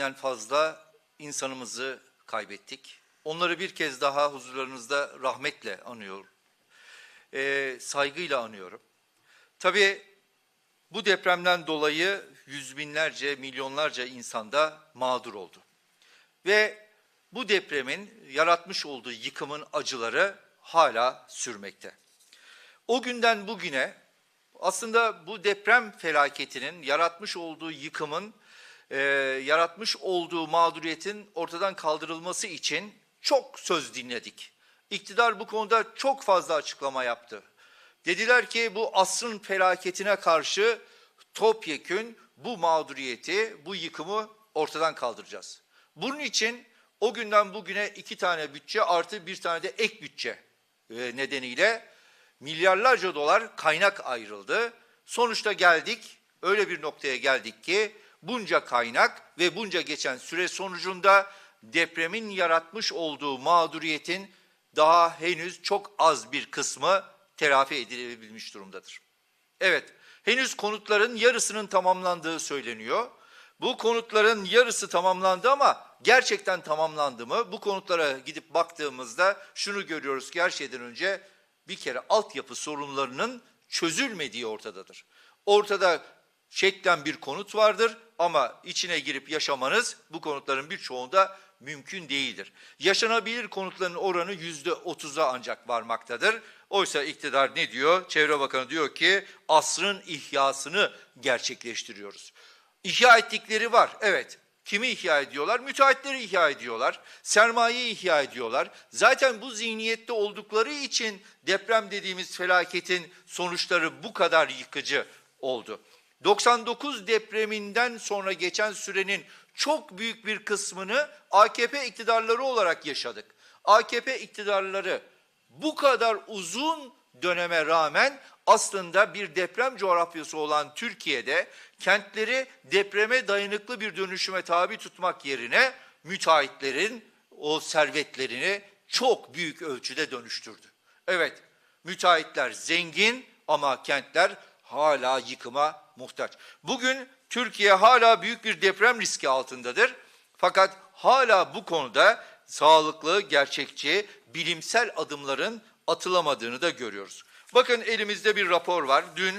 binden fazla insanımızı kaybettik. Onları bir kez daha huzurlarınızda rahmetle anıyor, Ee, saygıyla anıyorum. Tabii bu depremden dolayı yüz binlerce, milyonlarca insan da mağdur oldu. Ve bu depremin yaratmış olduğu yıkımın acıları hala sürmekte. O günden bugüne aslında bu deprem felaketinin yaratmış olduğu yıkımın, e, yaratmış olduğu mağduriyetin ortadan kaldırılması için çok söz dinledik. İktidar bu konuda çok fazla açıklama yaptı. Dediler ki bu asrın felaketine karşı topyekün bu mağduriyeti, bu yıkımı ortadan kaldıracağız. Bunun için o günden bugüne iki tane bütçe artı bir tane de ek bütçe e, nedeniyle milyarlarca dolar kaynak ayrıldı. Sonuçta geldik, öyle bir noktaya geldik ki bunca kaynak ve bunca geçen süre sonucunda depremin yaratmış olduğu mağduriyetin daha henüz çok az bir kısmı telafi edilebilmiş durumdadır. Evet, henüz konutların yarısının tamamlandığı söyleniyor. Bu konutların yarısı tamamlandı ama gerçekten tamamlandı mı? Bu konutlara gidip baktığımızda şunu görüyoruz ki her şeyden önce bir kere altyapı sorunlarının çözülmediği ortadadır. Ortada şeklen bir konut vardır ama içine girip yaşamanız bu konutların birçoğunda mümkün değildir. Yaşanabilir konutların oranı yüzde otuza ancak varmaktadır. Oysa iktidar ne diyor? Çevre Bakanı diyor ki asrın ihyasını gerçekleştiriyoruz. İhya ettikleri var, evet. Kimi ihya ediyorlar? Müteahhitleri ihya ediyorlar. Sermayeyi ihya ediyorlar. Zaten bu zihniyette oldukları için deprem dediğimiz felaketin sonuçları bu kadar yıkıcı oldu. 99 depreminden sonra geçen sürenin çok büyük bir kısmını AKP iktidarları olarak yaşadık. AKP iktidarları bu kadar uzun döneme rağmen aslında bir deprem coğrafyası olan Türkiye'de kentleri depreme dayanıklı bir dönüşüme tabi tutmak yerine müteahhitlerin o servetlerini çok büyük ölçüde dönüştürdü. Evet, müteahhitler zengin ama kentler hala yıkıma muhtaç. Bugün Türkiye hala büyük bir deprem riski altındadır. Fakat hala bu konuda sağlıklı, gerçekçi, bilimsel adımların atılamadığını da görüyoruz. Bakın elimizde bir rapor var. Dün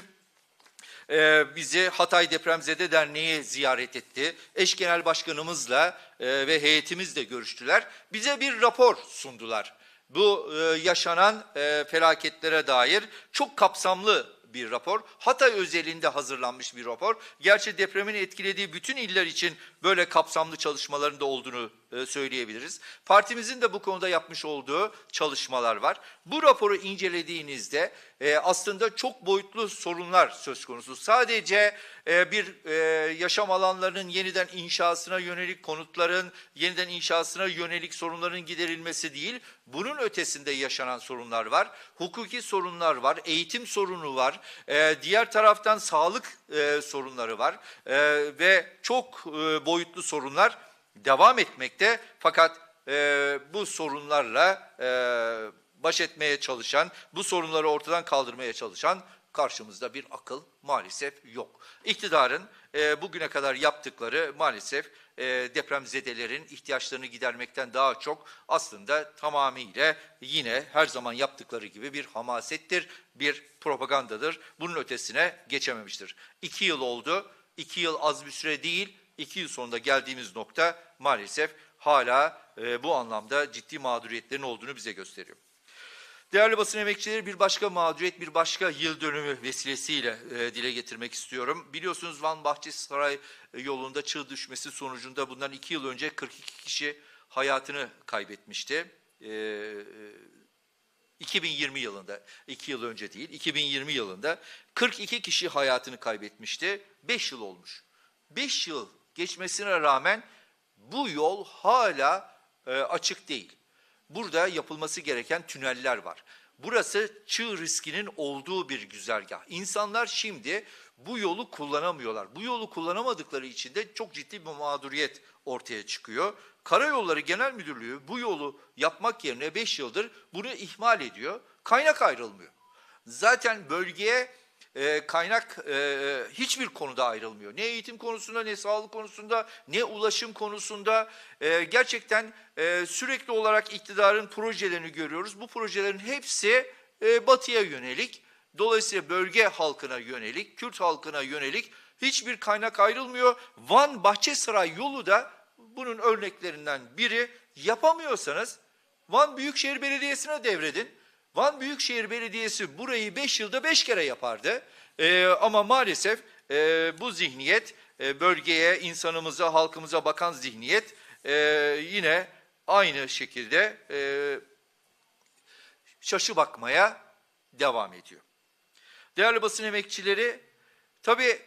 e, bizi Hatay Depremzede Derneği ziyaret etti. Eş Genel Başkanımızla e, ve heyetimizle görüştüler. Bize bir rapor sundular. Bu e, yaşanan e, felaketlere dair çok kapsamlı bir rapor. Hatay özelinde hazırlanmış bir rapor. Gerçi depremin etkilediği bütün iller için böyle kapsamlı çalışmaların da olduğunu e, söyleyebiliriz. Partimizin de bu konuda yapmış olduğu çalışmalar var. Bu raporu incelediğinizde e, aslında çok boyutlu sorunlar söz konusu. Sadece e, bir e, yaşam alanlarının yeniden inşasına yönelik konutların yeniden inşasına yönelik sorunların giderilmesi değil, bunun ötesinde yaşanan sorunlar var. Hukuki sorunlar var, eğitim sorunu var, e, diğer taraftan sağlık e, sorunları var e, ve çok e, boyutlu sorunlar devam etmekte. Fakat e, bu sorunlarla e, baş etmeye çalışan, bu sorunları ortadan kaldırmaya çalışan karşımızda bir akıl maalesef yok. İktidarın e, bugüne kadar yaptıkları maalesef e, depremzedelerin ihtiyaçlarını gidermekten daha çok aslında tamamıyla yine her zaman yaptıkları gibi bir hamasettir, bir propagandadır. Bunun ötesine geçememiştir. İki yıl oldu, iki yıl az bir süre değil, iki yıl sonunda geldiğimiz nokta maalesef hala e, bu anlamda ciddi mağduriyetlerin olduğunu bize gösteriyor. Değerli basın emekçileri bir başka mağduriyet, bir başka yıl dönümü vesilesiyle e, dile getirmek istiyorum. Biliyorsunuz Van Bahçesaray yolunda çığ düşmesi sonucunda bundan iki yıl önce 42 kişi hayatını kaybetmişti. E, e, 2020 yılında, iki yıl önce değil, 2020 yılında 42 kişi hayatını kaybetmişti. 5 yıl olmuş. 5 yıl geçmesine rağmen bu yol hala e, açık değil. Burada yapılması gereken tüneller var. Burası çığ riskinin olduğu bir güzergah. İnsanlar şimdi bu yolu kullanamıyorlar. Bu yolu kullanamadıkları için de çok ciddi bir mağduriyet ortaya çıkıyor. Karayolları Genel Müdürlüğü bu yolu yapmak yerine 5 yıldır bunu ihmal ediyor. Kaynak ayrılmıyor. Zaten bölgeye e, kaynak e, hiçbir konuda ayrılmıyor. Ne eğitim konusunda, ne sağlık konusunda, ne ulaşım konusunda. E, gerçekten e, sürekli olarak iktidarın projelerini görüyoruz. Bu projelerin hepsi e, batıya yönelik. Dolayısıyla bölge halkına yönelik, Kürt halkına yönelik hiçbir kaynak ayrılmıyor. Van Bahçesaray yolu da bunun örneklerinden biri. Yapamıyorsanız Van Büyükşehir Belediyesi'ne devredin. Van Büyükşehir Belediyesi burayı 5 yılda 5 kere yapardı. Ee, ama maalesef e, bu zihniyet e, bölgeye, insanımıza, halkımıza bakan zihniyet e, yine aynı şekilde e, şaşı bakmaya devam ediyor. Değerli basın emekçileri, tabii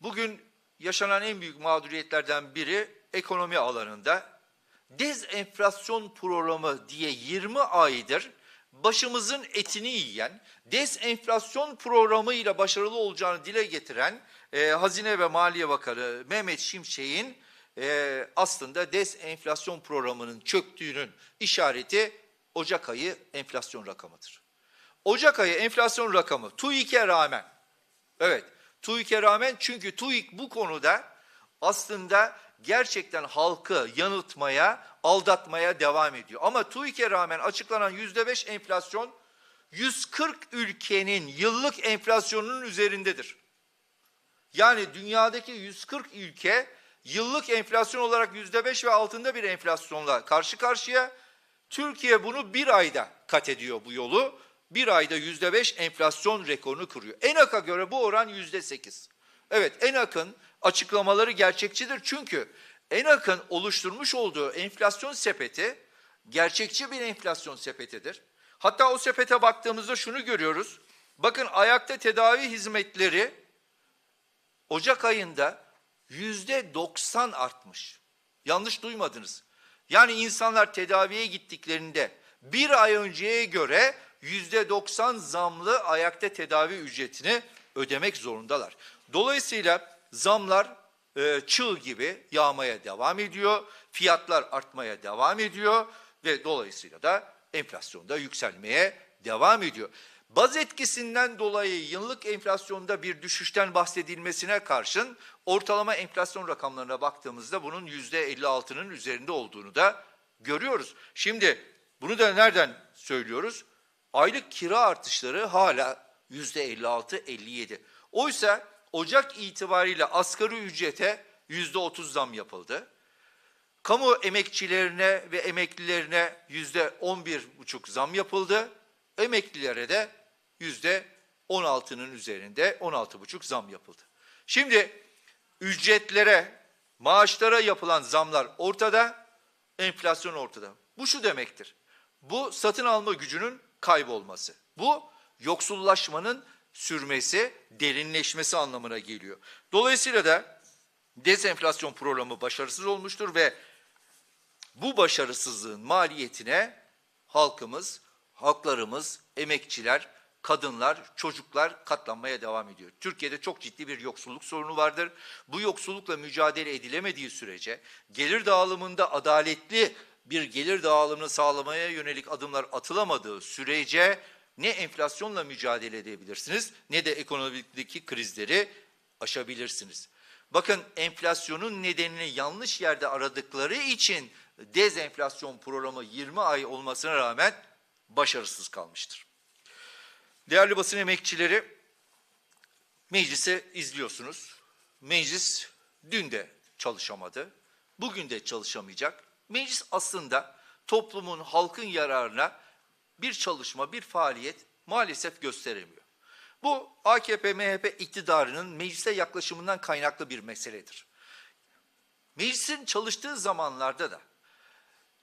bugün yaşanan en büyük mağduriyetlerden biri ekonomi alanında. Dezenflasyon programı diye 20 aydır başımızın etini yiyen, dezenflasyon programıyla başarılı olacağını dile getiren e, Hazine ve Maliye Bakanı Mehmet Şimşek'in e, aslında dezenflasyon programının çöktüğünün işareti Ocak ayı enflasyon rakamıdır. Ocak ayı enflasyon rakamı TÜİK'e rağmen, evet TÜİK'e rağmen çünkü TÜİK bu konuda aslında gerçekten halkı yanıltmaya, aldatmaya devam ediyor. Ama TÜİK'e rağmen açıklanan yüzde beş enflasyon 140 ülkenin yıllık enflasyonunun üzerindedir. Yani dünyadaki 140 ülke yıllık enflasyon olarak yüzde beş ve altında bir enflasyonla karşı karşıya. Türkiye bunu bir ayda kat ediyor bu yolu. Bir ayda yüzde beş enflasyon rekorunu kırıyor. ENAK'a göre bu oran yüzde sekiz. Evet ENAK'ın açıklamaları gerçekçidir. Çünkü ENAK'ın oluşturmuş olduğu enflasyon sepeti gerçekçi bir enflasyon sepetidir. Hatta o sepete baktığımızda şunu görüyoruz. Bakın ayakta tedavi hizmetleri Ocak ayında yüzde 90 artmış. Yanlış duymadınız. Yani insanlar tedaviye gittiklerinde bir ay önceye göre yüzde 90 zamlı ayakta tedavi ücretini ödemek zorundalar. Dolayısıyla zamlar e, çığ gibi yağmaya devam ediyor, fiyatlar artmaya devam ediyor ve dolayısıyla da enflasyon da yükselmeye devam ediyor. Baz etkisinden dolayı yıllık enflasyonda bir düşüşten bahsedilmesine karşın ortalama enflasyon rakamlarına baktığımızda bunun yüzde 56'nın üzerinde olduğunu da görüyoruz. Şimdi bunu da nereden söylüyoruz? Aylık kira artışları hala yüzde 56-57. Oysa Ocak itibariyle asgari ücrete yüzde 30 zam yapıldı. Kamu emekçilerine ve emeklilerine yüzde 11,5 zam yapıldı. Emeklilere de yüzde 16'nın üzerinde 16,5 zam yapıldı. Şimdi ücretlere, maaşlara yapılan zamlar ortada, enflasyon ortada. Bu şu demektir. Bu satın alma gücünün kaybolması. Bu yoksullaşmanın sürmesi, derinleşmesi anlamına geliyor. Dolayısıyla da dezenflasyon programı başarısız olmuştur ve bu başarısızlığın maliyetine halkımız, halklarımız, emekçiler, kadınlar, çocuklar katlanmaya devam ediyor. Türkiye'de çok ciddi bir yoksulluk sorunu vardır. Bu yoksullukla mücadele edilemediği sürece gelir dağılımında adaletli bir gelir dağılımını sağlamaya yönelik adımlar atılamadığı sürece ne enflasyonla mücadele edebilirsiniz ne de ekonomideki krizleri aşabilirsiniz. Bakın enflasyonun nedenini yanlış yerde aradıkları için dezenflasyon programı 20 ay olmasına rağmen başarısız kalmıştır. Değerli basın emekçileri, meclisi izliyorsunuz. Meclis dün de çalışamadı, bugün de çalışamayacak. Meclis aslında toplumun, halkın yararına bir çalışma, bir faaliyet maalesef gösteremiyor. Bu AKP, MHP iktidarının meclise yaklaşımından kaynaklı bir meseledir. Meclisin çalıştığı zamanlarda da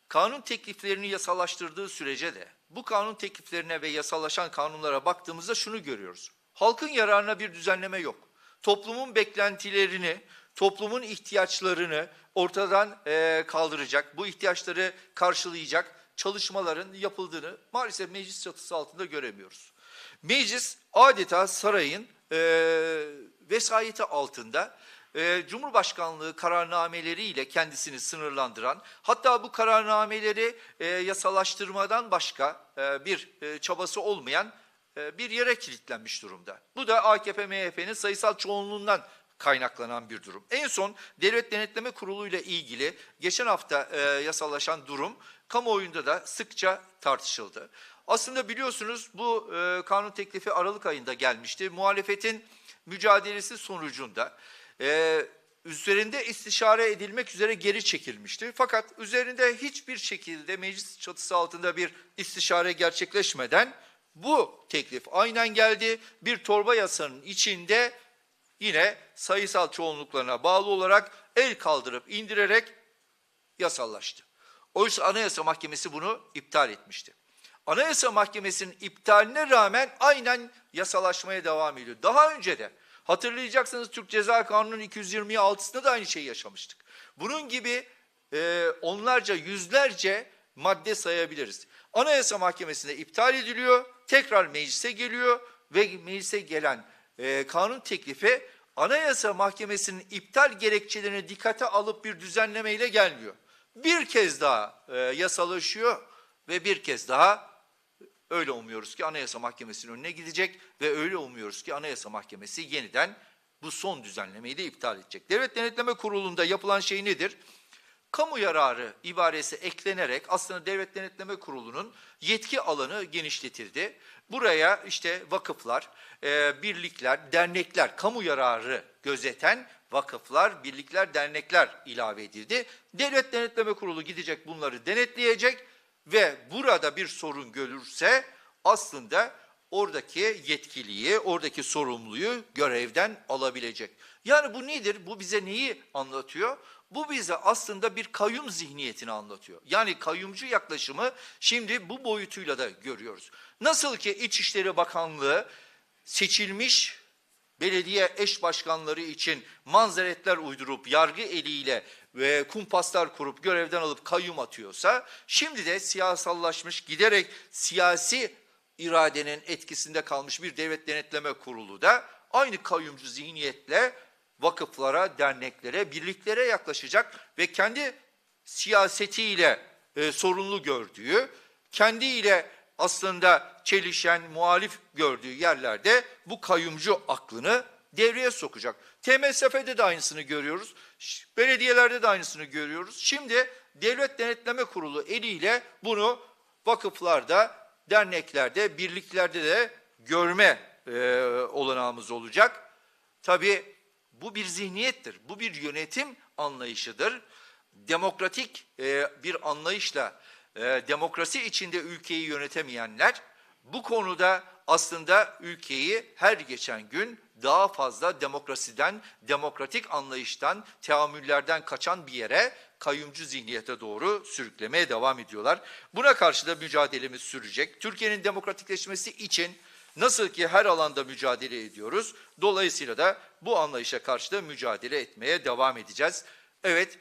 kanun tekliflerini yasalaştırdığı sürece de bu kanun tekliflerine ve yasalaşan kanunlara baktığımızda şunu görüyoruz. Halkın yararına bir düzenleme yok. Toplumun beklentilerini, toplumun ihtiyaçlarını ortadan e, kaldıracak, bu ihtiyaçları karşılayacak çalışmaların yapıldığını maalesef meclis çatısı altında göremiyoruz. Meclis adeta sarayın e, vesayeti altında e, Cumhurbaşkanlığı kararnameleriyle kendisini sınırlandıran, hatta bu kararnameleri e, yasalaştırmadan başka e, bir e, çabası olmayan e, bir yere kilitlenmiş durumda. Bu da AKP MHP'nin sayısal çoğunluğundan kaynaklanan bir durum. En son Devlet Denetleme Kurulu ile ilgili geçen hafta e, yasallaşan durum kamuoyunda da sıkça tartışıldı. Aslında biliyorsunuz bu e, kanun teklifi Aralık ayında gelmişti. Muhalefetin mücadelesi sonucunda e, üzerinde istişare edilmek üzere geri çekilmişti. Fakat üzerinde hiçbir şekilde meclis çatısı altında bir istişare gerçekleşmeden bu teklif aynen geldi. Bir torba yasanın içinde yine sayısal çoğunluklarına bağlı olarak el kaldırıp indirerek yasallaştı. Oysa Anayasa Mahkemesi bunu iptal etmişti. Anayasa Mahkemesi'nin iptaline rağmen aynen yasalaşmaya devam ediyor. Daha önce de hatırlayacaksınız Türk Ceza Kanunu'nun 226'sında da aynı şeyi yaşamıştık. Bunun gibi e, onlarca yüzlerce madde sayabiliriz. Anayasa Mahkemesi'nde iptal ediliyor, tekrar meclise geliyor ve meclise gelen e, kanun teklifi Anayasa Mahkemesi'nin iptal gerekçelerini dikkate alıp bir düzenlemeyle gelmiyor. Bir kez daha e, yasalaşıyor ve bir kez daha öyle umuyoruz ki Anayasa Mahkemesi'nin önüne gidecek ve öyle umuyoruz ki Anayasa Mahkemesi yeniden bu son düzenlemeyi de iptal edecek. Devlet Denetleme Kurulu'nda yapılan şey nedir? Kamu yararı ibaresi eklenerek aslında Devlet Denetleme Kurulu'nun yetki alanı genişletildi. Buraya işte vakıflar, e, birlikler, dernekler, kamu yararı gözeten vakıflar, birlikler, dernekler ilave edildi. Devlet Denetleme Kurulu gidecek bunları denetleyecek ve burada bir sorun görürse aslında oradaki yetkiliyi, oradaki sorumluyu görevden alabilecek. Yani bu nedir? Bu bize neyi anlatıyor? Bu bize aslında bir kayyum zihniyetini anlatıyor. Yani kayyumcu yaklaşımı şimdi bu boyutuyla da görüyoruz. Nasıl ki İçişleri Bakanlığı seçilmiş belediye eş başkanları için manzeretler uydurup yargı eliyle ve kumpaslar kurup görevden alıp kayyum atıyorsa şimdi de siyasallaşmış giderek siyasi iradenin etkisinde kalmış bir devlet denetleme kurulu da aynı kayyumcu zihniyetle vakıflara, derneklere, birliklere yaklaşacak ve kendi siyasetiyle e, sorunlu gördüğü, kendiyle aslında çelişen, muhalif gördüğü yerlerde bu kayyumcu aklını devreye sokacak. TMSF'de de aynısını görüyoruz. Belediyelerde de aynısını görüyoruz. Şimdi Devlet Denetleme Kurulu eliyle bunu vakıflarda, derneklerde, birliklerde de görme e, olanağımız olacak. Tabii bu bir zihniyettir, bu bir yönetim anlayışıdır. Demokratik e, bir anlayışla e, demokrasi içinde ülkeyi yönetemeyenler bu konuda aslında ülkeyi her geçen gün daha fazla demokrasiden, demokratik anlayıştan, teamüllerden kaçan bir yere kayyumcu zihniyete doğru sürüklemeye devam ediyorlar. Buna karşı da mücadelemiz sürecek. Türkiye'nin demokratikleşmesi için Nasıl ki her alanda mücadele ediyoruz, dolayısıyla da bu anlayışa karşı da mücadele etmeye devam edeceğiz. Evet,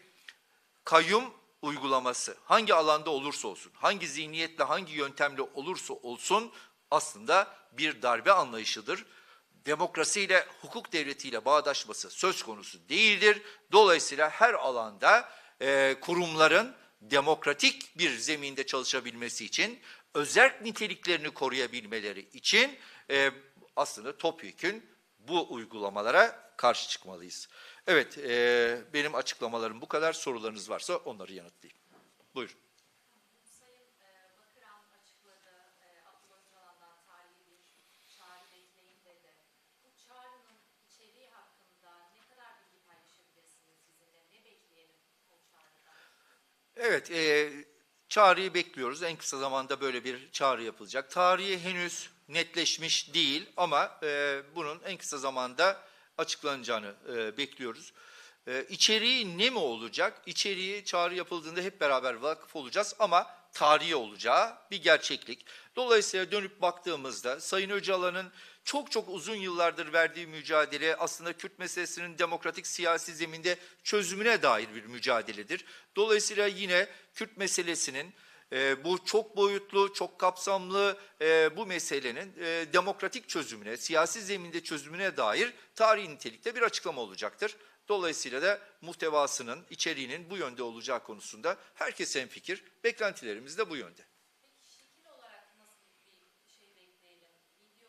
kayyum uygulaması hangi alanda olursa olsun, hangi zihniyetle, hangi yöntemle olursa olsun aslında bir darbe anlayışıdır. Demokrasiyle, hukuk devletiyle bağdaşması söz konusu değildir. Dolayısıyla her alanda e, kurumların demokratik bir zeminde çalışabilmesi için, özerk niteliklerini koruyabilmeleri için e, aslında topyekün bu uygulamalara karşı çıkmalıyız. Evet, e, benim açıklamalarım bu kadar. Sorularınız varsa onları yanıtlayayım. Buyurun. E, e? Evet, e, çağrıyı bekliyoruz. En kısa zamanda böyle bir çağrı yapılacak. Tarihi henüz netleşmiş değil ama e, bunun en kısa zamanda açıklanacağını e, bekliyoruz. E, içeriği ne mi olacak? İçeriği çağrı yapıldığında hep beraber vakıf olacağız ama tarihi olacağı bir gerçeklik. Dolayısıyla dönüp baktığımızda Sayın Öcalan'ın çok çok uzun yıllardır verdiği mücadele aslında Kürt meselesinin demokratik siyasi zeminde çözümüne dair bir mücadeledir. Dolayısıyla yine Kürt meselesinin e, bu çok boyutlu, çok kapsamlı e, bu meselenin e, demokratik çözümüne, siyasi zeminde çözümüne dair tarihi nitelikte bir açıklama olacaktır. Dolayısıyla da muhtevasının, içeriğinin bu yönde olacağı konusunda herkes hemfikir. Beklentilerimiz de bu yönde. Peki şekil olarak nasıl bir şey bekleyelim? Video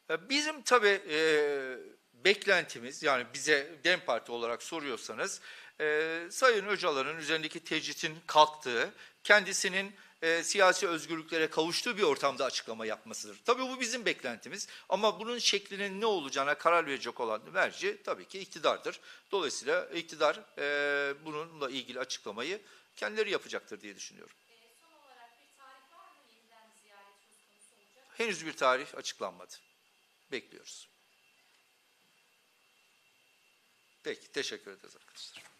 E, Bizim tabii e, beklentimiz yani bize DEM Parti olarak soruyorsanız e, Sayın Öcalan'ın üzerindeki tecritin kalktığı, kendisinin e, siyasi özgürlüklere kavuştuğu bir ortamda açıklama yapmasıdır. Tabii bu bizim beklentimiz ama bunun şeklinin ne olacağına karar verecek olan merci tabii ki iktidardır. Dolayısıyla iktidar e, bununla ilgili açıklamayı kendileri yapacaktır diye düşünüyorum. E, bir. Henüz bir tarih açıklanmadı. Bekliyoruz. Peki, teşekkür ederiz arkadaşlar.